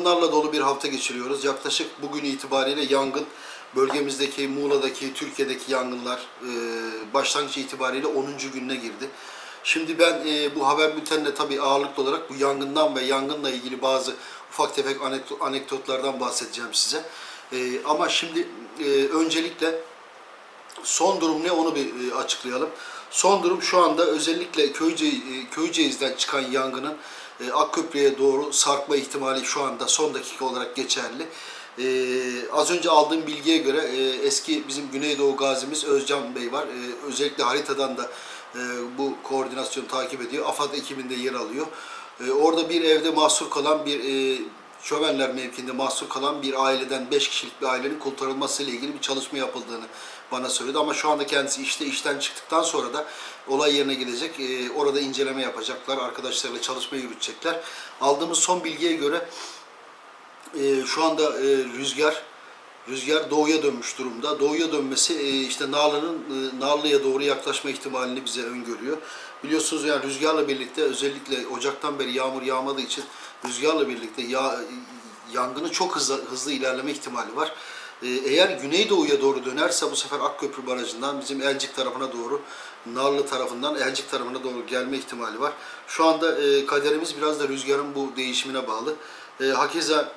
yangınlarla dolu bir hafta geçiriyoruz. Yaklaşık bugün itibariyle yangın bölgemizdeki, Muğla'daki, Türkiye'deki yangınlar e, başlangıç itibariyle 10. gününe girdi. Şimdi ben e, bu haber bülteninde tabii ağırlıklı olarak bu yangından ve yangınla ilgili bazı ufak tefek anekdo- anekdotlardan bahsedeceğim size. E, ama şimdi e, öncelikle son durum ne onu bir e, açıklayalım. Son durum şu anda özellikle Köyce, Köyceğiz'den çıkan yangının e, Akköprü'ye doğru sarkma ihtimali şu anda son dakika olarak geçerli. E, az önce aldığım bilgiye göre e, eski bizim Güneydoğu gazimiz Özcan Bey var. E, özellikle haritadan da e, bu koordinasyonu takip ediyor. AFAD ekibinde yer alıyor. E, orada bir evde mahsur kalan bir e, Şövenler mevkiinde mahsur kalan bir aileden 5 kişilik bir ailenin kurtarılması ile ilgili bir çalışma yapıldığını bana söyledi. Ama şu anda kendisi işte işten çıktıktan sonra da olay yerine gidecek. Ee, orada inceleme yapacaklar. Arkadaşlarıyla çalışma yürütecekler. Aldığımız son bilgiye göre e, şu anda e, rüzgar rüzgar doğuya dönmüş durumda. Doğuya dönmesi e, işte Narlı'nın e, Narlı'ya doğru yaklaşma ihtimalini bize öngörüyor. Biliyorsunuz yani rüzgarla birlikte özellikle Ocak'tan beri yağmur yağmadığı için rüzgarla birlikte ya, yangını çok hızlı, hızlı ilerleme ihtimali var. E, eğer güneydoğuya doğru dönerse bu sefer Akköprü Barajı'ndan bizim Elcik tarafına doğru, Narlı tarafından Elcik tarafına doğru gelme ihtimali var. Şu anda e, kaderimiz biraz da rüzgarın bu değişimine bağlı. E, hakeza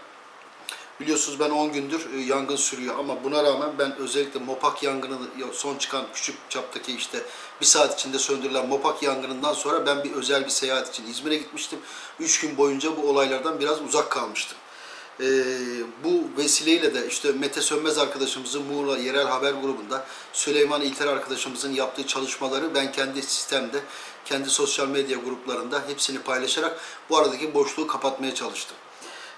Biliyorsunuz ben 10 gündür e, yangın sürüyor ama buna rağmen ben özellikle Mopak yangını son çıkan küçük çaptaki işte bir saat içinde söndürülen Mopak yangınından sonra ben bir özel bir seyahat için İzmir'e gitmiştim. 3 gün boyunca bu olaylardan biraz uzak kalmıştım. Ee, bu vesileyle de işte Mete Sönmez arkadaşımızın Muğla Yerel Haber Grubu'nda Süleyman İlter arkadaşımızın yaptığı çalışmaları ben kendi sistemde, kendi sosyal medya gruplarında hepsini paylaşarak bu aradaki boşluğu kapatmaya çalıştım.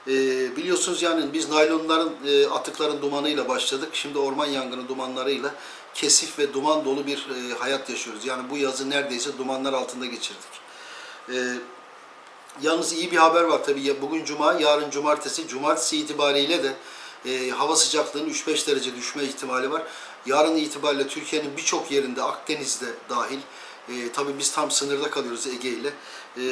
Ee, biliyorsunuz yani biz naylonların, e, atıkların dumanıyla başladık. Şimdi orman yangını dumanlarıyla kesif ve duman dolu bir e, hayat yaşıyoruz. Yani bu yazı neredeyse dumanlar altında geçirdik. Ee, yalnız iyi bir haber var tabii. Bugün cuma, yarın cumartesi. Cumartesi itibariyle de e, hava sıcaklığının 3-5 derece düşme ihtimali var. Yarın itibariyle Türkiye'nin birçok yerinde, Akdeniz'de dahil, e, tabii biz tam sınırda kalıyoruz Ege ile. E,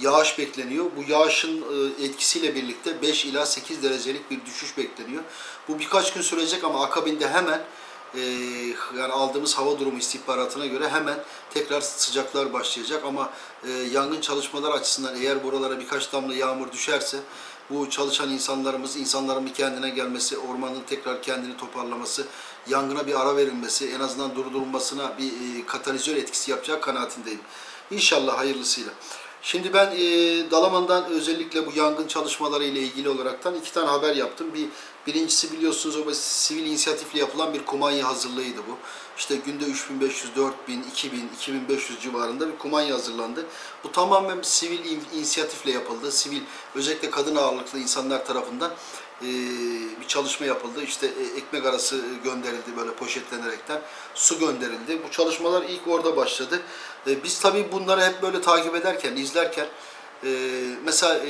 yağış bekleniyor. Bu yağışın e, etkisiyle birlikte 5 ila 8 derecelik bir düşüş bekleniyor. Bu birkaç gün sürecek ama akabinde hemen e, yani aldığımız hava durumu istihbaratına göre hemen tekrar sıcaklar başlayacak ama e, yangın çalışmalar açısından eğer buralara birkaç damla yağmur düşerse bu çalışan insanlarımız, insanların bir kendine gelmesi, ormanın tekrar kendini toparlaması, yangına bir ara verilmesi, en azından durdurulmasına bir e, katalizör etkisi yapacağı kanaatindeyim. İnşallah hayırlısıyla. Şimdi ben e, Dalaman'dan özellikle bu yangın çalışmaları ile ilgili olaraktan iki tane haber yaptım. Bir birincisi biliyorsunuz o sivil inisiyatifle yapılan bir kumanya hazırlığıydı bu. İşte günde 3500, 4000, 2000, 2500 civarında bir kumanya hazırlandı. Bu tamamen sivil in- inisiyatifle yapıldı. Sivil özellikle kadın ağırlıklı insanlar tarafından e, bir çalışma yapıldı. İşte e, ekmek arası gönderildi böyle poşetlenerekten. Su gönderildi. Bu çalışmalar ilk orada başladı. E, biz tabii bunları hep böyle takip ederken, izlerken mesela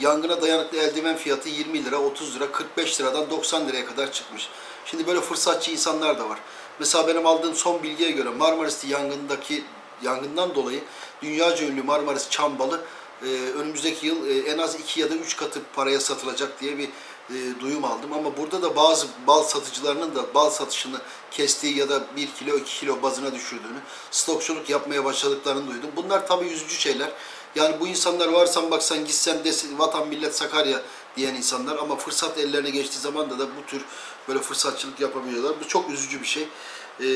yangına dayanıklı eldiven fiyatı 20 lira, 30 lira, 45 liradan 90 liraya kadar çıkmış. Şimdi böyle fırsatçı insanlar da var. Mesela benim aldığım son bilgiye göre Marmaris'te yangındaki yangından dolayı dünyaca ünlü Marmaris çam balı e, önümüzdeki yıl en az 2 ya da 3 katı paraya satılacak diye bir e, duyum aldım. Ama burada da bazı bal satıcılarının da bal satışını kestiği ya da 1 kilo 2 kilo bazına düşürdüğünü, stokçuluk yapmaya başladıklarını duydum. Bunlar tabii üzücü şeyler. Yani bu insanlar varsan baksan gitsen desin vatan millet Sakarya diyen insanlar ama fırsat ellerine geçtiği zaman da da bu tür böyle fırsatçılık yapabiliyorlar. Bu çok üzücü bir şey. Ee,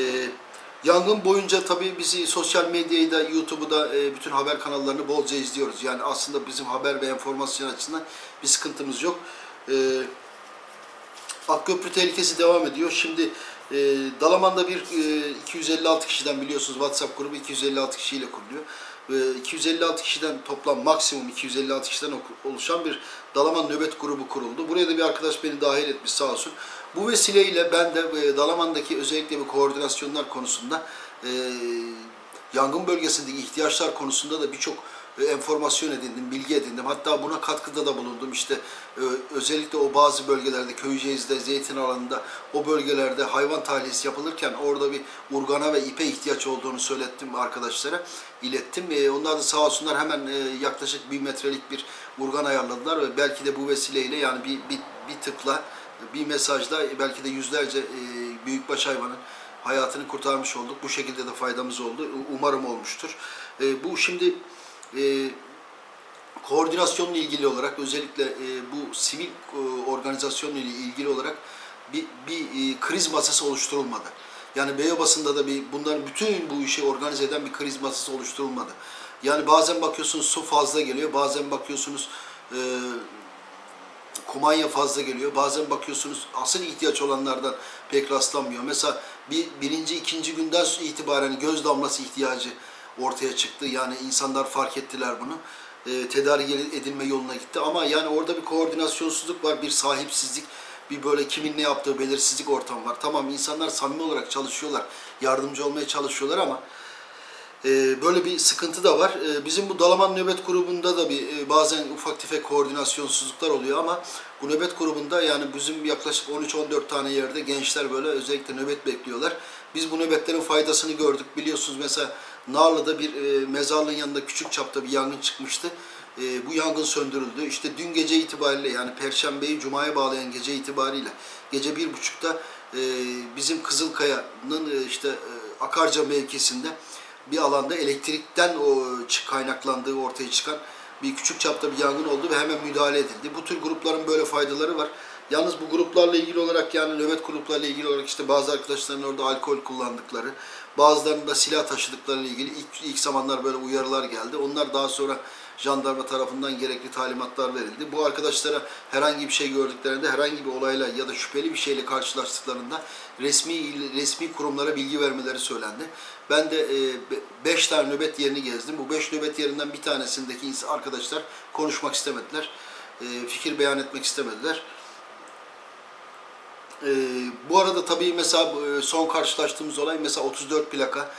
yangın boyunca tabii bizi sosyal medyayı da YouTube'u da e, bütün haber kanallarını bolca izliyoruz. Yani aslında bizim haber ve enformasyon açısından bir sıkıntımız yok. Ee, Akköprü tehlikesi devam ediyor. Şimdi e, Dalaman'da bir e, 256 kişiden biliyorsunuz WhatsApp grubu 256 kişiyle kuruluyor. E, 256 kişiden toplam maksimum 256 kişiden oluşan bir Dalaman nöbet grubu kuruldu. Buraya da bir arkadaş beni dahil etmiş sağ olsun. Bu vesileyle ben de e, Dalaman'daki özellikle bu koordinasyonlar konusunda e, yangın bölgesindeki ihtiyaçlar konusunda da birçok e, enformasyon edindim, bilgi edindim. Hatta buna katkıda da bulundum. İşte e, özellikle o bazı bölgelerde, Köyceğiz'de, Zeytin alanında o bölgelerde hayvan tahliyesi yapılırken orada bir urgana ve ipe ihtiyaç olduğunu söylettim arkadaşlara, ilettim. E, onlar da sağ olsunlar hemen e, yaklaşık bir metrelik bir urgan ayarladılar ve belki de bu vesileyle yani bir, bir, bir tıkla, bir mesajla e, belki de yüzlerce e, büyükbaş hayvanın hayatını kurtarmış olduk. Bu şekilde de faydamız oldu. Umarım olmuştur. Bu şimdi e, koordinasyonla ilgili olarak özellikle e, bu sivil e, organizasyonla ilgili olarak bir, bir e, kriz masası oluşturulmadı. Yani Beyoğlu'nda da bir bunların bütün bu işi organize eden bir kriz masası oluşturulmadı. Yani bazen bakıyorsunuz su fazla geliyor, bazen bakıyorsunuz e, kumanya fazla geliyor. Bazen bakıyorsunuz asıl ihtiyaç olanlardan pek rastlanmıyor. Mesela bir, birinci, ikinci günden itibaren göz damlası ihtiyacı ortaya çıktı. Yani insanlar fark ettiler bunu. E, tedarik edilme yoluna gitti. Ama yani orada bir koordinasyonsuzluk var, bir sahipsizlik, bir böyle kimin ne yaptığı belirsizlik ortamı var. Tamam insanlar samimi olarak çalışıyorlar, yardımcı olmaya çalışıyorlar ama ee, böyle bir sıkıntı da var. Ee, bizim bu Dalaman Nöbet grubunda da bir e, bazen ufak tefek koordinasyonsuzluklar oluyor ama bu nöbet grubunda yani bizim yaklaşık 13-14 tane yerde gençler böyle özellikle nöbet bekliyorlar. Biz bu nöbetlerin faydasını gördük. Biliyorsunuz mesela Narlı'da bir e, mezarlığın yanında küçük çapta bir yangın çıkmıştı. E, bu yangın söndürüldü. İşte dün gece itibariyle yani Perşembeyi Cuma'ya bağlayan gece itibariyle gece bir buçukta e, bizim Kızılkaya'nın e, işte e, Akarca mevkisinde bir alanda elektrikten o çı- kaynaklandığı ortaya çıkan bir küçük çapta bir yangın oldu ve hemen müdahale edildi. Bu tür grupların böyle faydaları var. Yalnız bu gruplarla ilgili olarak yani nöbet gruplarla ilgili olarak işte bazı arkadaşların orada alkol kullandıkları, bazılarının da silah taşıdıkları ile ilgili ilk, ilk zamanlar böyle uyarılar geldi. Onlar daha sonra jandarma tarafından gerekli talimatlar verildi. Bu arkadaşlara herhangi bir şey gördüklerinde, herhangi bir olayla ya da şüpheli bir şeyle karşılaştıklarında resmi resmi kurumlara bilgi vermeleri söylendi. Ben de 5 tane nöbet yerini gezdim. Bu 5 nöbet yerinden bir tanesindeki arkadaşlar konuşmak istemediler. E, fikir beyan etmek istemediler. E, bu arada tabii mesela e, son karşılaştığımız olay mesela 34 plaka,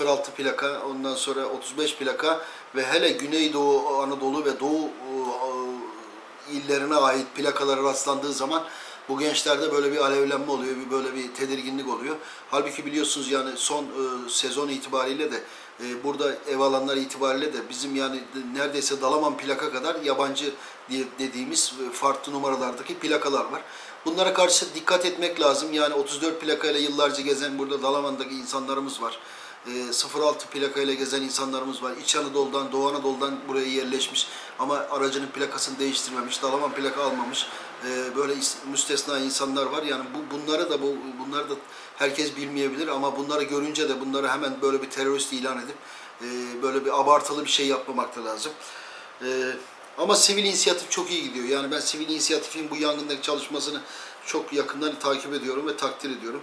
06 plaka, ondan sonra 35 plaka ve hele Güneydoğu Anadolu ve Doğu e, illerine ait plakalara rastlandığı zaman bu gençlerde böyle bir alevlenme oluyor, bir böyle bir tedirginlik oluyor. Halbuki biliyorsunuz yani son e, sezon itibariyle de e, burada ev alanlar itibariyle de bizim yani neredeyse Dalaman plaka kadar yabancı diye dediğimiz e, farklı numaralardaki plakalar var. Bunlara karşı dikkat etmek lazım. Yani 34 plakayla yıllarca gezen burada Dalaman'daki insanlarımız var. E, 06 plakayla gezen insanlarımız var. İç Anadolu'dan, Doğu Anadolu'dan buraya yerleşmiş ama aracının plakasını değiştirmemiş, Dalaman plaka almamış. E, böyle müstesna insanlar var. Yani bu bunları da bu bunları da herkes bilmeyebilir ama bunları görünce de bunları hemen böyle bir terörist ilan edip e, böyle bir abartılı bir şey yapmamak da lazım. E, ama sivil inisiyatif çok iyi gidiyor. Yani ben sivil inisiyatifin bu yangındaki çalışmasını çok yakından takip ediyorum ve takdir ediyorum.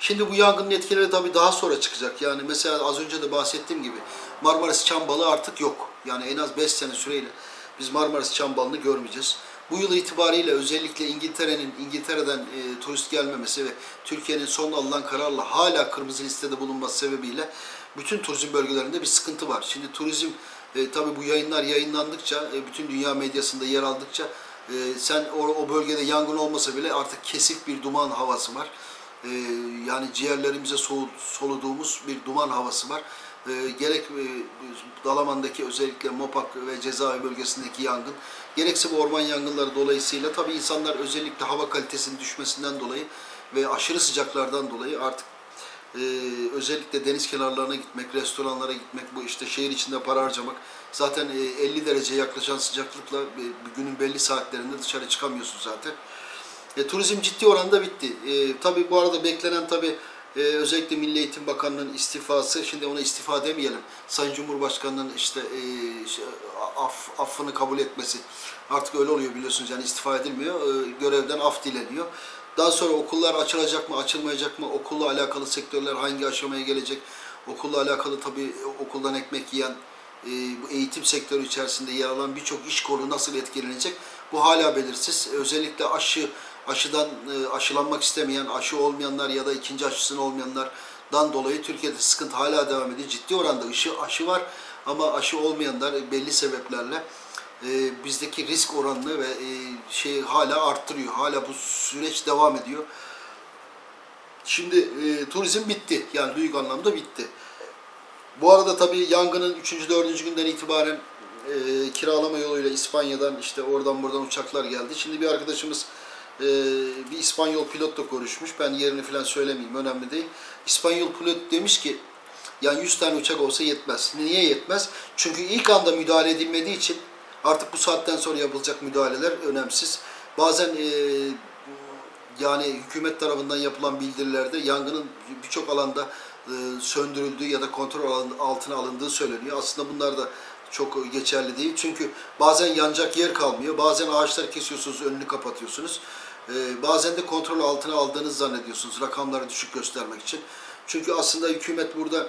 Şimdi bu yangının etkileri tabii daha sonra çıkacak. Yani mesela az önce de bahsettiğim gibi Marmaris çam balığı artık yok. Yani en az 5 sene süreyle biz Marmaris çam balığını görmeyeceğiz. Bu yıl itibariyle özellikle İngiltere'nin İngiltere'den e, turist gelmemesi ve Türkiye'nin son alınan kararla hala kırmızı listede bulunması sebebiyle bütün turizm bölgelerinde bir sıkıntı var. Şimdi turizm e, tabii bu yayınlar yayınlandıkça, e, bütün dünya medyasında yer aldıkça e, sen o, o bölgede yangın olmasa bile artık kesik bir duman havası var. E, yani ciğerlerimize soğu- soluduğumuz bir duman havası var. E, gerek e, Dalaman'daki özellikle Mopak ve Cezaevi bölgesindeki yangın, gerekse bu orman yangınları dolayısıyla tabii insanlar özellikle hava kalitesinin düşmesinden dolayı ve aşırı sıcaklardan dolayı artık ee, özellikle deniz kenarlarına gitmek, restoranlara gitmek, bu işte şehir içinde para harcamak. Zaten e, 50 derece yaklaşan sıcaklıkla e, günün belli saatlerinde dışarı çıkamıyorsun zaten. E, turizm ciddi oranda bitti. E, tabii bu arada beklenen tabii e, özellikle Milli Eğitim Bakanı'nın istifası, şimdi ona istifa demeyelim. Sayın Cumhurbaşkanı'nın işte e, şey, af, affını kabul etmesi. Artık öyle oluyor biliyorsunuz yani istifa edilmiyor. E, görevden af dileniyor. Daha sonra okullar açılacak mı, açılmayacak mı? Okulla alakalı sektörler hangi aşamaya gelecek? Okulla alakalı tabii okuldan ekmek yiyen, e, bu eğitim sektörü içerisinde yer alan birçok iş kolu nasıl etkilenecek? Bu hala belirsiz. Özellikle aşı, aşıdan e, aşılanmak istemeyen, aşı olmayanlar ya da ikinci aşısını olmayanlar, dan dolayı Türkiye'de sıkıntı hala devam ediyor. Ciddi oranda aşı, aşı var ama aşı olmayanlar belli sebeplerle e, bizdeki risk oranını ve e, şey hala arttırıyor. Hala bu süreç devam ediyor. Şimdi e, turizm bitti. Yani büyük anlamda bitti. Bu arada tabii yangının 3. 4. günden itibaren e, kiralama yoluyla İspanya'dan işte oradan buradan uçaklar geldi. Şimdi bir arkadaşımız e, bir İspanyol pilotla konuşmuş. Ben yerini falan söylemeyeyim önemli değil. İspanyol pilot demiş ki yani 100 tane uçak olsa yetmez. Niye yetmez? Çünkü ilk anda müdahale edilmediği için artık bu saatten sonra yapılacak müdahaleler önemsiz. Bazen e, yani hükümet tarafından yapılan bildirilerde yangının birçok alanda e, söndürüldüğü ya da kontrol altına alındığı söyleniyor. Aslında bunlar da çok geçerli değil. Çünkü bazen yanacak yer kalmıyor. Bazen ağaçları kesiyorsunuz, önünü kapatıyorsunuz. E, bazen de kontrol altına aldığınızı zannediyorsunuz rakamları düşük göstermek için. Çünkü aslında hükümet burada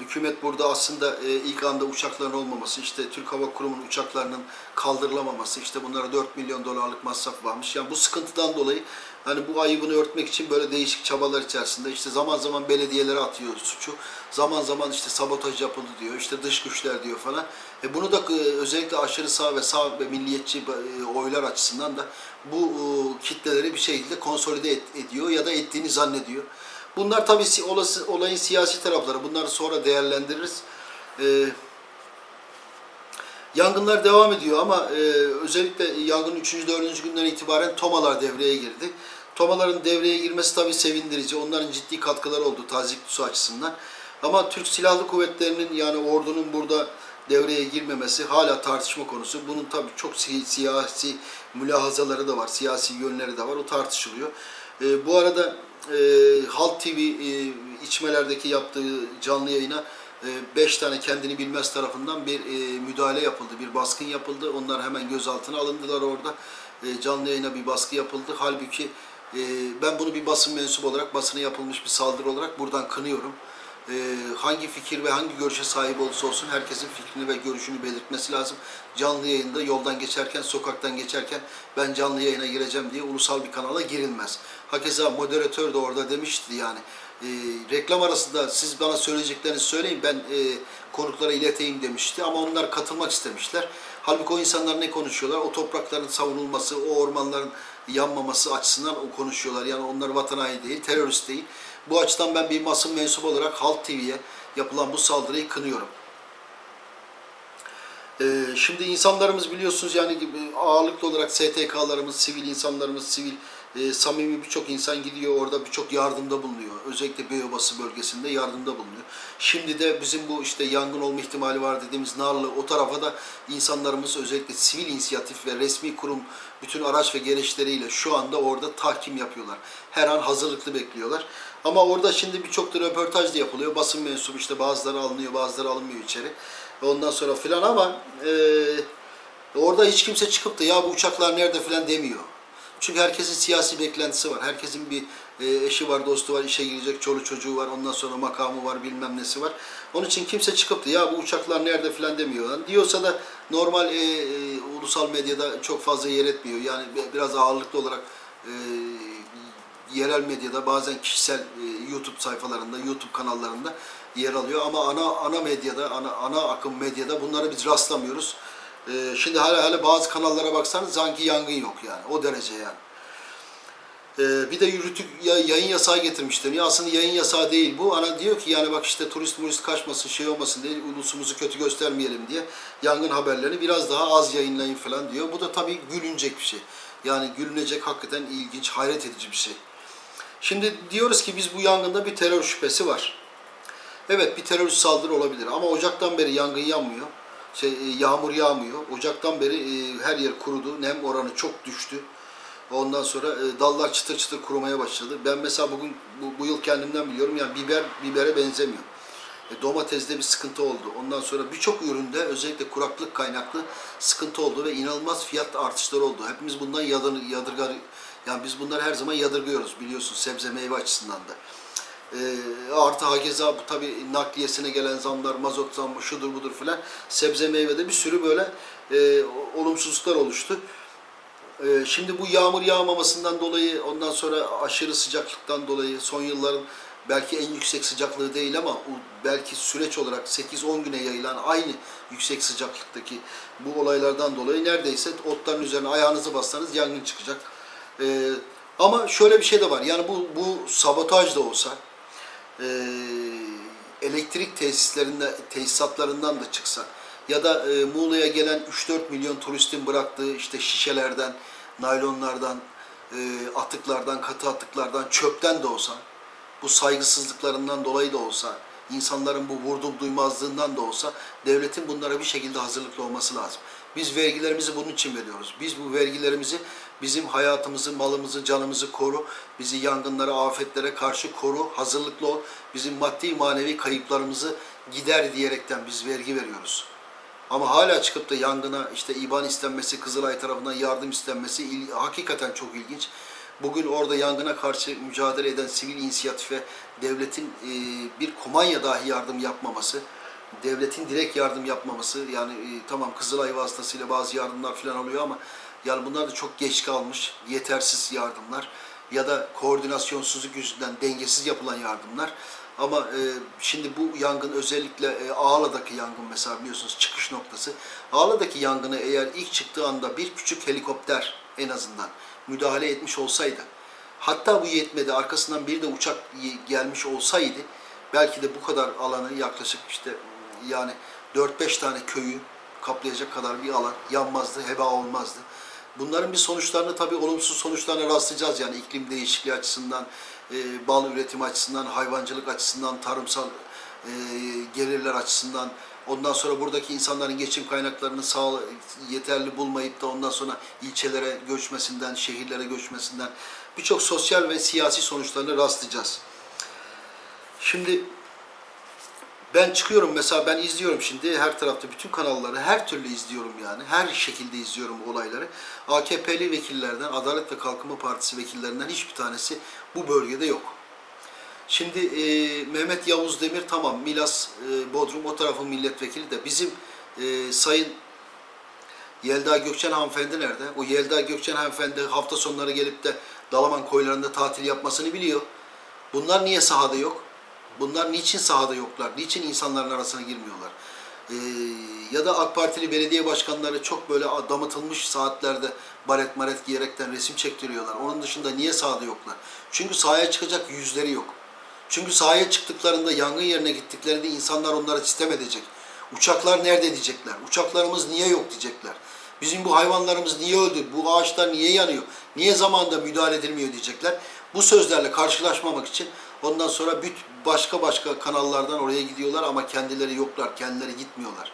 Hükümet burada aslında e, ilk anda uçakların olmaması, işte Türk Hava Kurumu'nun uçaklarının kaldırılamaması, işte bunlara 4 milyon dolarlık masraf varmış. Yani bu sıkıntıdan dolayı hani bu ayıbını örtmek için böyle değişik çabalar içerisinde işte zaman zaman belediyelere atıyor suçu. Zaman zaman işte sabotaj yapıldı diyor, işte dış güçler diyor falan. E bunu da e, özellikle aşırı sağ ve sağ ve milliyetçi e, oylar açısından da bu e, kitleleri bir şekilde konsolide et- ediyor ya da ettiğini zannediyor. Bunlar tabii olası, olayın siyasi tarafları. Bunları sonra değerlendiririz. Ee, yangınlar devam ediyor ama e, özellikle yangının 3. 4. günden itibaren tomalar devreye girdi. Tomaların devreye girmesi tabii sevindirici. Onların ciddi katkıları oldu tazik su açısından. Ama Türk Silahlı Kuvvetleri'nin yani ordunun burada devreye girmemesi hala tartışma konusu. Bunun tabii çok si- siyasi mülahazaları da var, siyasi yönleri de var. O tartışılıyor. E, bu arada e, Halk TV e, içmelerdeki yaptığı canlı yayına 5 tane kendini bilmez tarafından bir e, müdahale yapıldı, bir baskın yapıldı. Onlar hemen gözaltına alındılar orada. E, canlı yayına bir baskı yapıldı. Halbuki e, ben bunu bir basın mensubu olarak, basına yapılmış bir saldırı olarak buradan kınıyorum. E, hangi fikir ve hangi görüşe sahip olursa olsun herkesin fikrini ve görüşünü belirtmesi lazım. Canlı yayında yoldan geçerken, sokaktan geçerken ben canlı yayına gireceğim diye ulusal bir kanala girilmez. Hakeza moderatör de orada demişti yani. E, reklam arasında siz bana söyleyeceklerinizi söyleyin ben e, konuklara ileteyim demişti ama onlar katılmak istemişler. Halbuki o insanlar ne konuşuyorlar? O toprakların savunulması, o ormanların yanmaması açısından o konuşuyorlar. Yani onlar vatan haini değil, terörist değil. Bu açıdan ben bir basın mensubu olarak Halk TV'ye yapılan bu saldırıyı kınıyorum. Ee, şimdi insanlarımız biliyorsunuz yani gibi ağırlıklı olarak STK'larımız, sivil insanlarımız, sivil e, samimi birçok insan gidiyor orada birçok yardımda bulunuyor. Özellikle Beyobası bölgesinde yardımda bulunuyor. Şimdi de bizim bu işte yangın olma ihtimali var dediğimiz Narlı o tarafa da insanlarımız özellikle sivil inisiyatif ve resmi kurum bütün araç ve gereçleriyle şu anda orada tahkim yapıyorlar. Her an hazırlıklı bekliyorlar. Ama orada şimdi birçok da röportaj da yapılıyor. Basın mensubu işte bazıları alınıyor bazıları alınmıyor içeri. Ondan sonra filan ama e, orada hiç kimse çıkıp da ya bu uçaklar nerede filan demiyor. Çünkü herkesin siyasi beklentisi var. Herkesin bir e, eşi var, dostu var, işe girecek, çoluk çocuğu var, ondan sonra makamı var, bilmem nesi var. Onun için kimse çıkıp da ya bu uçaklar nerede filan demiyor. Diyorsa da normal e, e, ulusal medyada çok fazla yer etmiyor. Yani bi- biraz ağırlıklı olarak e, yerel medyada bazen kişisel e, YouTube sayfalarında, YouTube kanallarında yer alıyor ama ana ana medyada, ana ana akım medyada bunları biz rastlamıyoruz. E, şimdi hala hala bazı kanallara baksanız sanki yangın yok yani. O derece yani. E, bir de yürütük ya, yayın yasağı getirmişler. Ya aslında yayın yasağı değil bu. Ana diyor ki yani bak işte turist turist kaçmasın şey olmasın diye ulusumuzu kötü göstermeyelim diye yangın haberlerini biraz daha az yayınlayın falan diyor. Bu da tabii gülünecek bir şey. Yani gülünecek hakikaten ilginç, hayret edici bir şey. Şimdi diyoruz ki biz bu yangında bir terör şüphesi var. Evet bir terörist saldırı olabilir ama Ocak'tan beri yangın yanmıyor. Şey, e, yağmur yağmıyor. Ocak'tan beri e, her yer kurudu. Nem oranı çok düştü. Ondan sonra e, dallar çıtır çıtır kurumaya başladı. Ben mesela bugün bu, bu yıl kendimden biliyorum yani biber bibere benzemiyor. E, domateste bir sıkıntı oldu. Ondan sonra birçok üründe özellikle kuraklık kaynaklı sıkıntı oldu ve inanılmaz fiyat artışları oldu. Hepimiz bundan yadır, yadırgar yani biz bunları her zaman yadırgıyoruz biliyorsun sebze meyve açısından da. E, artı hakeza bu tabi nakliyesine gelen zamlar, mazot zammı, şudur budur filan sebze meyvede bir sürü böyle e, olumsuzluklar oluştu. Ee, şimdi bu yağmur yağmamasından dolayı, ondan sonra aşırı sıcaklıktan dolayı son yılların belki en yüksek sıcaklığı değil ama belki süreç olarak 8-10 güne yayılan aynı yüksek sıcaklıktaki bu olaylardan dolayı neredeyse otların üzerine ayağınızı bassanız yangın çıkacak. Ee, ama şöyle bir şey de var. Yani bu bu sabotaj da olsa e, elektrik tesislerinde tesisatlarından da çıksa ya da e, Muğla'ya gelen 3-4 milyon turistin bıraktığı işte şişelerden, naylonlardan, e, atıklardan, katı atıklardan, çöpten de olsa bu saygısızlıklarından dolayı da olsa, insanların bu vurdum duymazlığından da olsa devletin bunlara bir şekilde hazırlıklı olması lazım. Biz vergilerimizi bunun için veriyoruz. Biz bu vergilerimizi bizim hayatımızı, malımızı, canımızı koru, bizi yangınlara, afetlere karşı koru, hazırlıklı ol, bizim maddi manevi kayıplarımızı gider diyerekten biz vergi veriyoruz. Ama hala çıkıp da yangına işte İBAN istenmesi, Kızılay tarafından yardım istenmesi il- hakikaten çok ilginç. Bugün orada yangına karşı mücadele eden sivil inisiyatife devletin e, bir kumanya dahi yardım yapmaması, devletin direkt yardım yapmaması yani e, tamam Kızılay vasıtasıyla bazı yardımlar falan oluyor ama yani bunlar da çok geç kalmış, yetersiz yardımlar ya da koordinasyonsuzluk yüzünden dengesiz yapılan yardımlar. Ama e, şimdi bu yangın özellikle e, Ağla'daki yangın mesela biliyorsunuz çıkış noktası. Ağla'daki yangını eğer ilk çıktığı anda bir küçük helikopter en azından müdahale etmiş olsaydı, hatta bu yetmedi arkasından bir de uçak gelmiş olsaydı belki de bu kadar alanı yaklaşık işte yani 4-5 tane köyü kaplayacak kadar bir alan yanmazdı, heba olmazdı. Bunların bir sonuçlarını tabii olumsuz sonuçlarına rastlayacağız yani iklim değişikliği açısından, e, bal üretimi açısından, hayvancılık açısından, tarımsal e, gelirler açısından, ondan sonra buradaki insanların geçim kaynaklarını sağ, yeterli bulmayıp da ondan sonra ilçelere göçmesinden, şehirlere göçmesinden birçok sosyal ve siyasi sonuçlarına rastlayacağız. Şimdi ben çıkıyorum mesela ben izliyorum şimdi her tarafta bütün kanalları her türlü izliyorum yani. Her şekilde izliyorum bu olayları. AKP'li vekillerden, Adalet ve Kalkınma Partisi vekillerinden hiçbir tanesi bu bölgede yok. Şimdi e, Mehmet Yavuz Demir tamam Milas, e, Bodrum o tarafın milletvekili de bizim e, Sayın Yelda Gökçen hanımefendi nerede? O Yelda Gökçen hanımefendi hafta sonları gelip de Dalaman koylarında tatil yapmasını biliyor. Bunlar niye sahada yok? Bunlar niçin sahada yoklar? Niçin insanların arasına girmiyorlar? Ee, ya da AK Partili belediye başkanları çok böyle damıtılmış saatlerde baret maret giyerekten resim çektiriyorlar. Onun dışında niye sahada yoklar? Çünkü sahaya çıkacak yüzleri yok. Çünkü sahaya çıktıklarında, yangın yerine gittiklerinde insanlar onlara sistem edecek. Uçaklar nerede diyecekler? Uçaklarımız niye yok diyecekler. Bizim bu hayvanlarımız niye öldü? Bu ağaçlar niye yanıyor? Niye zamanında müdahale edilmiyor diyecekler. Bu sözlerle karşılaşmamak için ondan sonra büt başka başka kanallardan oraya gidiyorlar ama kendileri yoklar, kendileri gitmiyorlar.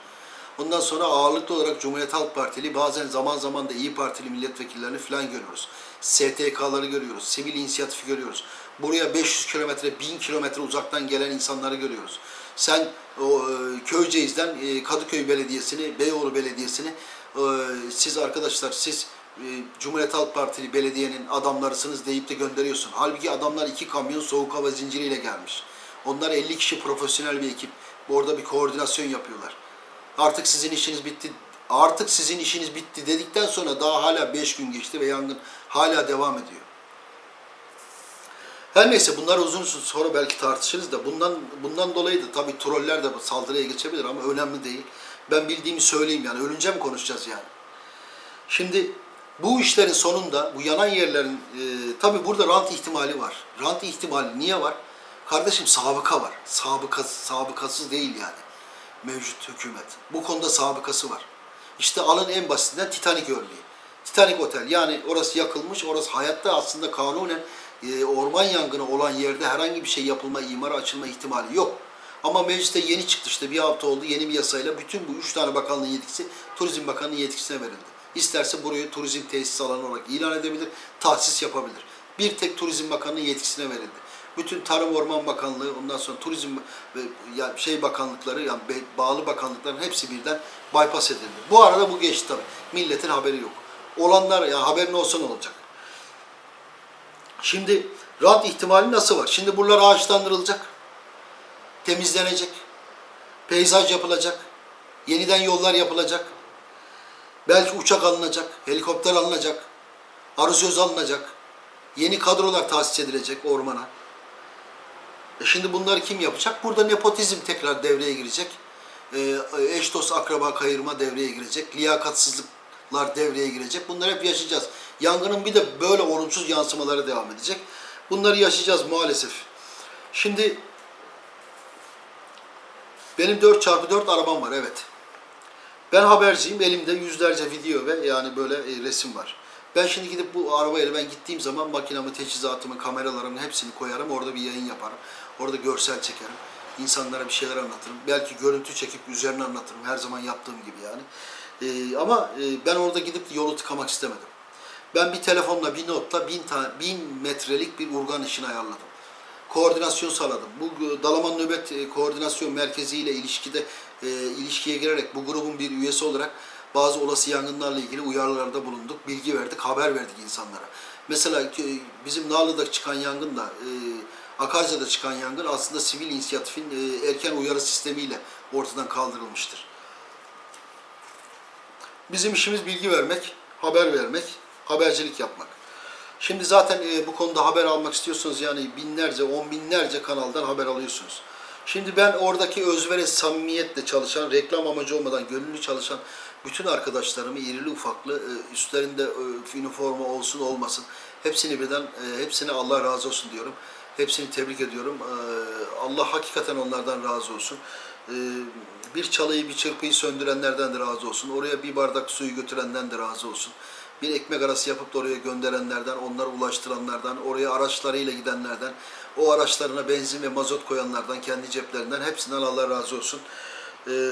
Ondan sonra ağırlıklı olarak Cumhuriyet Halk Partili bazen zaman zaman da İyi Partili milletvekillerini falan görüyoruz. STK'ları görüyoruz, sivil inisiyatifi görüyoruz. Buraya 500 kilometre, 1000 kilometre uzaktan gelen insanları görüyoruz. Sen o e, Köyceğiz'den e, Kadıköy Belediyesi'ni, Beyoğlu Belediyesi'ni e, siz arkadaşlar siz Cumhuriyet Halk Partili belediyenin adamlarısınız deyip de gönderiyorsun. Halbuki adamlar iki kamyon soğuk hava zinciriyle gelmiş. Onlar 50 kişi profesyonel bir ekip. Orada bir koordinasyon yapıyorlar. Artık sizin işiniz bitti. Artık sizin işiniz bitti dedikten sonra daha hala 5 gün geçti ve yangın hala devam ediyor. Her neyse bunlar uzun sonra belki tartışırız da bundan bundan dolayı da tabii troller de saldırıya geçebilir ama önemli değil. Ben bildiğimi söyleyeyim yani ölünce mi konuşacağız yani? Şimdi bu işlerin sonunda bu yanan yerlerin e, tabii burada rant ihtimali var. Rant ihtimali niye var? Kardeşim sabıka var. Sabıka, sabıkasız değil yani mevcut hükümet. Bu konuda sabıkası var. İşte alın en basitinden Titanic örneği. Titanic Otel yani orası yakılmış, orası hayatta aslında kanunen e, orman yangını olan yerde herhangi bir şey yapılma, imara açılma ihtimali yok. Ama mecliste yeni çıktı işte bir hafta oldu yeni bir yasayla bütün bu üç tane bakanlığın yetkisi Turizm Bakanı'nın yetkisine verildi. İsterse burayı turizm tesis alanı olarak ilan edebilir, tahsis yapabilir. Bir tek Turizm Bakanı'nın yetkisine verildi. Bütün Tarım Orman Bakanlığı, ondan sonra Turizm ve ya şey bakanlıkları, yani bağlı bakanlıkların hepsi birden bypass edildi. Bu arada bu geçti tabii. Milletin haberi yok. Olanlar ya haberin olsa ne olacak? Şimdi rant ihtimali nasıl var? Şimdi buralar ağaçlandırılacak. Temizlenecek. Peyzaj yapılacak. Yeniden yollar yapılacak. Belki uçak alınacak, helikopter alınacak. Arı alınacak. Yeni kadrolar tahsis edilecek ormana. E şimdi bunları kim yapacak? Burada nepotizm tekrar devreye girecek. E, eş dost akraba kayırma devreye girecek. Liyakatsızlıklar devreye girecek. Bunları hep yaşayacağız. Yangının bir de böyle olumsuz yansımaları devam edecek. Bunları yaşayacağız maalesef. Şimdi benim 4x4 arabam var evet. Ben haberciyim. Elimde yüzlerce video ve yani böyle e, resim var. Ben şimdi gidip bu arabayla ben gittiğim zaman makinamı, teçhizatımı, kameralarımı hepsini koyarım. Orada bir yayın yaparım. Orada görsel çekerim. İnsanlara bir şeyler anlatırım. Belki görüntü çekip üzerine anlatırım. Her zaman yaptığım gibi yani. Ee, ama e, ben orada gidip yolu tıkamak istemedim. Ben bir telefonla, bir notla bin, tane, bin metrelik bir urgan işini ayarladım koordinasyon sağladım. Bu e, Dalaman Nöbet e, Koordinasyon Merkezi ile ilişkide e, ilişkiye girerek bu grubun bir üyesi olarak bazı olası yangınlarla ilgili uyarılarda bulunduk, bilgi verdik, haber verdik insanlara. Mesela e, bizim Nağlı'da çıkan yangın da, e, Akarya'da çıkan yangın aslında sivil inisiyatifin e, erken uyarı sistemiyle ortadan kaldırılmıştır. Bizim işimiz bilgi vermek, haber vermek, habercilik yapmak. Şimdi zaten e, bu konuda haber almak istiyorsanız yani binlerce, on binlerce kanaldan haber alıyorsunuz. Şimdi ben oradaki özvere samimiyetle çalışan, reklam amacı olmadan gönüllü çalışan bütün arkadaşlarımı irili ufaklı, e, üstlerinde üniforma olsun olmasın, hepsini birden, hepsine Allah razı olsun diyorum. Hepsini tebrik ediyorum. E, Allah hakikaten onlardan razı olsun. E, bir çalıyı, bir çırpıyı söndürenlerden de razı olsun. Oraya bir bardak suyu götürenden de razı olsun bir ekmek arası yapıp da oraya gönderenlerden, onları ulaştıranlardan, oraya araçlarıyla gidenlerden, o araçlarına benzin ve mazot koyanlardan, kendi ceplerinden hepsinden Allah razı olsun. Ee,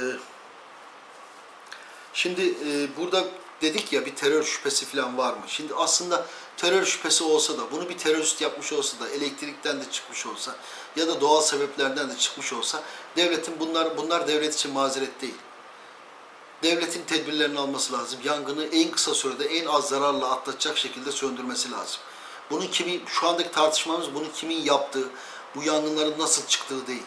şimdi e, burada dedik ya bir terör şüphesi falan var mı? Şimdi aslında terör şüphesi olsa da, bunu bir terörist yapmış olsa da, elektrikten de çıkmış olsa ya da doğal sebeplerden de çıkmış olsa devletin bunlar bunlar devlet için mazeret değil devletin tedbirlerini alması lazım. Yangını en kısa sürede en az zararla atlatacak şekilde söndürmesi lazım. Bunun kimi, şu andaki tartışmamız bunu kimin yaptığı, bu yangınların nasıl çıktığı değil.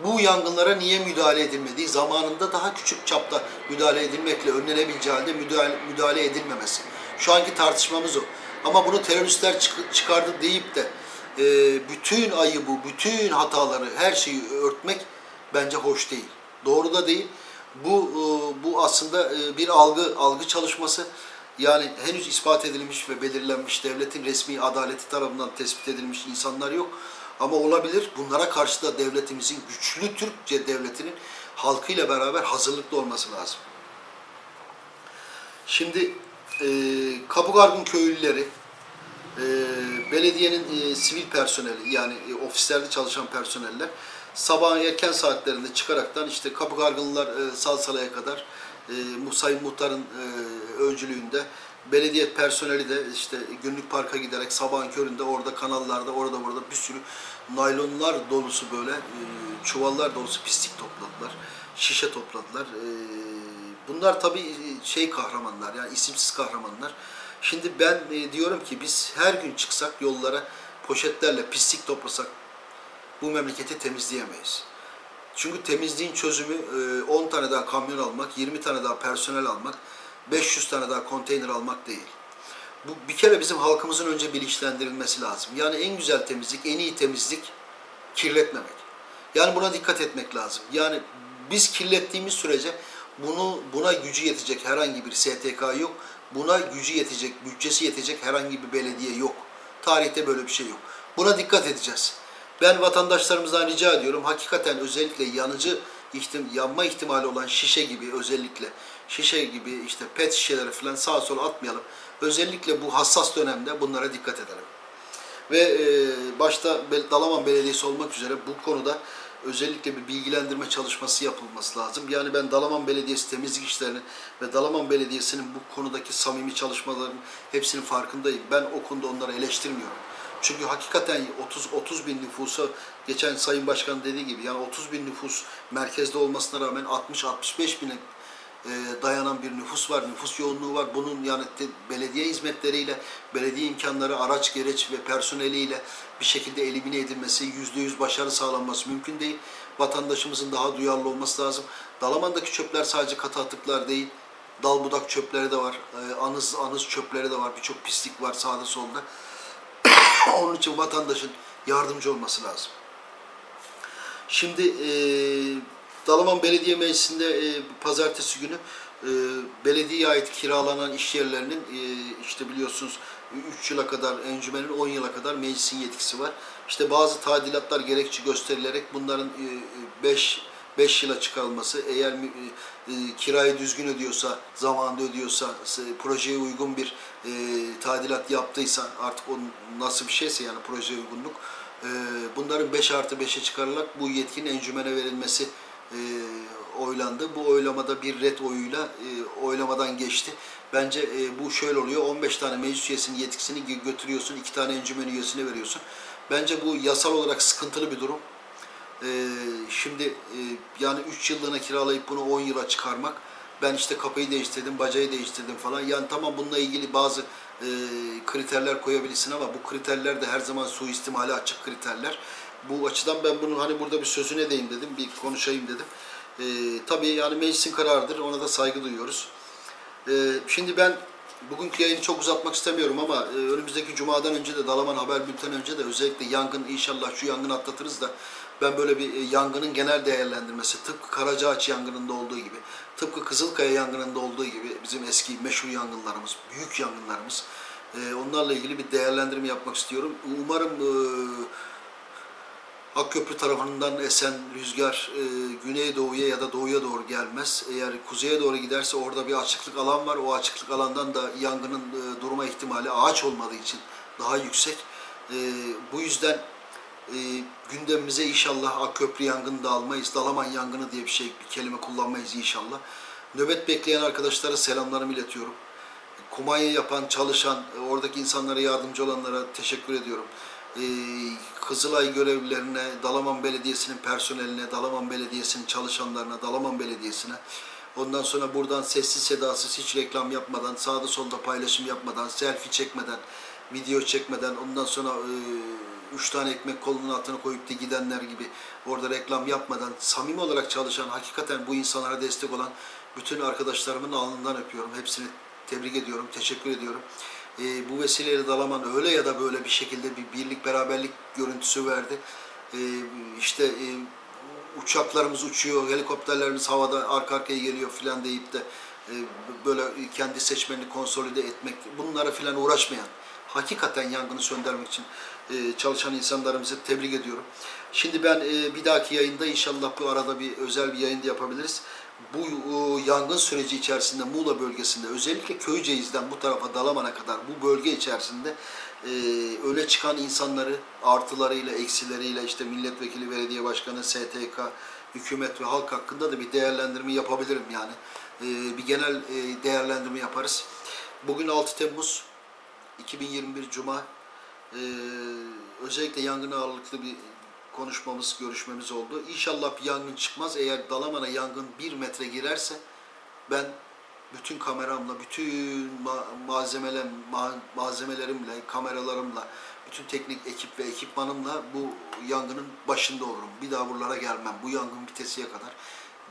Bu yangınlara niye müdahale edilmediği, zamanında daha küçük çapta müdahale edilmekle önlenebileceği halde müdahale, müdahale edilmemesi. Şu anki tartışmamız o. Ama bunu teröristler çık- çıkardı deyip de e, bütün ayıbı, bütün hataları, her şeyi örtmek bence hoş değil. Doğru da değil bu e, bu aslında e, bir algı algı çalışması. Yani henüz ispat edilmiş ve belirlenmiş devletin resmi adaleti tarafından tespit edilmiş insanlar yok. Ama olabilir. Bunlara karşı da devletimizin güçlü Türkçe devletinin halkıyla beraber hazırlıklı olması lazım. Şimdi e, Kapıgargın köylüleri, e, belediyenin e, sivil personeli yani e, ofislerde çalışan personeller sabahın erken saatlerinde çıkaraktan işte kapı gargınlar e, Salsala'ya kadar e, Sayın Muhtar'ın e, öncülüğünde belediye personeli de işte günlük parka giderek sabahın köründe orada kanallarda orada burada bir sürü naylonlar dolusu böyle e, çuvallar dolusu pislik topladılar. Şişe topladılar. E, bunlar tabii şey kahramanlar yani isimsiz kahramanlar. Şimdi ben e, diyorum ki biz her gün çıksak yollara poşetlerle pislik toplasak bu memleketi temizleyemeyiz. Çünkü temizliğin çözümü e, 10 tane daha kamyon almak, 20 tane daha personel almak, 500 tane daha konteyner almak değil. Bu bir kere bizim halkımızın önce bilinçlendirilmesi lazım. Yani en güzel temizlik, en iyi temizlik kirletmemek. Yani buna dikkat etmek lazım. Yani biz kirlettiğimiz sürece bunu buna gücü yetecek herhangi bir STK yok. Buna gücü yetecek, bütçesi yetecek herhangi bir belediye yok. Tarihte böyle bir şey yok. Buna dikkat edeceğiz. Ben vatandaşlarımızdan rica ediyorum. Hakikaten özellikle yanıcı ihtim, yanma ihtimali olan şişe gibi özellikle şişe gibi işte pet şişeleri falan sağa sola atmayalım. Özellikle bu hassas dönemde bunlara dikkat edelim. Ve e, başta Dalaman Belediyesi olmak üzere bu konuda özellikle bir bilgilendirme çalışması yapılması lazım. Yani ben Dalaman Belediyesi temizlik işlerini ve Dalaman Belediyesi'nin bu konudaki samimi çalışmaların hepsinin farkındayım. Ben o konuda onları eleştirmiyorum. Çünkü hakikaten 30 30 bin nüfusa geçen Sayın Başkan dediği gibi yani 30 bin nüfus merkezde olmasına rağmen 60-65 bine e, dayanan bir nüfus var, nüfus yoğunluğu var. Bunun yani belediye hizmetleriyle, belediye imkanları, araç, gereç ve personeliyle bir şekilde elimine edilmesi, yüzde yüz başarı sağlanması mümkün değil. Vatandaşımızın daha duyarlı olması lazım. Dalaman'daki çöpler sadece katı atıklar değil, Dal budak çöpleri de var. E, anız anız çöpleri de var. Birçok pislik var sağda solda. Onun için vatandaşın yardımcı olması lazım. Şimdi e, Dalaman Belediye Meclisi'nde e, pazartesi günü e, belediyeye ait kiralanan iş yerlerinin e, işte biliyorsunuz 3 yıla kadar encümenin 10 yıla kadar meclisin yetkisi var. İşte bazı tadilatlar gerekçe gösterilerek bunların 5 5 yıla çıkarılması eğer e, e, kirayı düzgün ödüyorsa, zamanında ödüyorsa, projeye uygun bir e, tadilat yaptıysa artık o nasıl bir şeyse yani projeye uygunluk e, bunların 5 artı 5'e çıkarılarak bu yetkinin encümene verilmesi e, oylandı. Bu oylamada bir red oyuyla e, oylamadan geçti. Bence e, bu şöyle oluyor. 15 tane meclis üyesinin yetkisini gö- götürüyorsun, 2 tane encümen üyesine veriyorsun. Bence bu yasal olarak sıkıntılı bir durum. Ee, şimdi e, yani 3 yıllığına kiralayıp bunu 10 yıla çıkarmak ben işte kapıyı değiştirdim, bacayı değiştirdim falan. Yani tamam bununla ilgili bazı e, kriterler koyabilirsin ama bu kriterler de her zaman suistimale açık kriterler. Bu açıdan ben bunun hani burada bir sözüne edeyim dedim, bir konuşayım dedim. Ee, tabii yani meclisin kararıdır, ona da saygı duyuyoruz. Ee, şimdi ben bugünkü yayını çok uzatmak istemiyorum ama e, önümüzdeki cumadan önce de Dalaman Haber Bülten önce de özellikle yangın inşallah şu yangını atlatırız da ben böyle bir e, yangının genel değerlendirmesi tıpkı Karacaağaç yangınında olduğu gibi tıpkı Kızılkaya yangınında olduğu gibi bizim eski meşhur yangınlarımız, büyük yangınlarımız e, onlarla ilgili bir değerlendirme yapmak istiyorum. Umarım e, Akköprü tarafından esen rüzgar e, güneydoğuya ya da doğuya doğru gelmez. Eğer kuzeye doğru giderse orada bir açıklık alan var. O açıklık alandan da yangının e, durma ihtimali ağaç olmadığı için daha yüksek. E, bu yüzden e, gündemimize inşallah Akköprü yangını da almayız. Dalaman yangını diye bir şey, bir kelime kullanmayız inşallah. Nöbet bekleyen arkadaşlara selamlarımı iletiyorum. Kumanya yapan, çalışan, e, oradaki insanlara yardımcı olanlara teşekkür ediyorum. Ee, Kızılay görevlilerine, Dalaman Belediyesi'nin personeline, Dalaman Belediyesi'nin çalışanlarına, Dalaman Belediyesi'ne. Ondan sonra buradan sessiz sedasız hiç reklam yapmadan, sağda solda paylaşım yapmadan, selfie çekmeden, video çekmeden, ondan sonra e, üç tane ekmek kolunun altına koyup da gidenler gibi orada reklam yapmadan samimi olarak çalışan, hakikaten bu insanlara destek olan bütün arkadaşlarımın alnından öpüyorum. Hepsini tebrik ediyorum, teşekkür ediyorum. Ee, bu vesileyle Dalaman öyle ya da böyle bir şekilde bir birlik beraberlik görüntüsü verdi. Ee, işte e, uçaklarımız uçuyor, helikopterlerimiz havada arka arkaya geliyor filan deyip de e, böyle kendi seçmenini konsolide etmek, bunlara filan uğraşmayan, hakikaten yangını söndürmek için e, çalışan insanlarımızı tebrik ediyorum. Şimdi ben e, bir dahaki yayında inşallah bu arada bir özel bir yayın da yapabiliriz. Bu e, yangın süreci içerisinde Muğla bölgesinde özellikle Köyceğiz'den bu tarafa Dalaman'a kadar bu bölge içerisinde e, öyle çıkan insanları artılarıyla eksileriyle işte milletvekili, belediye başkanı, STK, hükümet ve halk hakkında da bir değerlendirme yapabilirim yani. E, bir genel e, değerlendirme yaparız. Bugün 6 Temmuz 2021 Cuma. Ee, özellikle yangına ağırlıklı bir konuşmamız, görüşmemiz oldu. İnşallah bir yangın çıkmaz. Eğer Dalaman'a yangın bir metre girerse ben bütün kameramla, bütün ma- malzemeler, ma- malzemelerimle, kameralarımla, bütün teknik ekip ve ekipmanımla bu yangının başında olurum. Bir daha buralara gelmem. Bu yangın bitesiye kadar.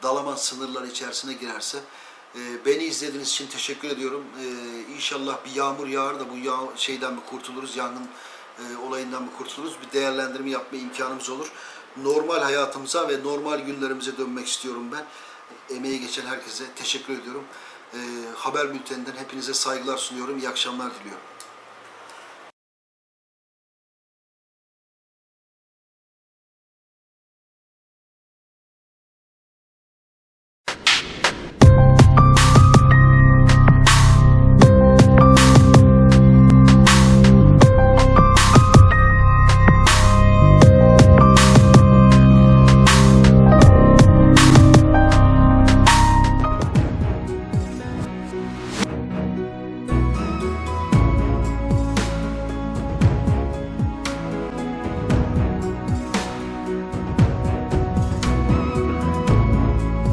Dalaman sınırları içerisine girerse ee, Beni izlediğiniz için teşekkür ediyorum. Ee, İnşallah bir yağmur yağar da bu yağ şeyden mi kurtuluruz, yangın e, olayından mı kurtuluruz? Bir değerlendirme yapma imkanımız olur. Normal hayatımıza ve normal günlerimize dönmek istiyorum ben. Emeği geçen herkese teşekkür ediyorum. Ee, haber bülteninden hepinize saygılar sunuyorum. İyi akşamlar diliyorum.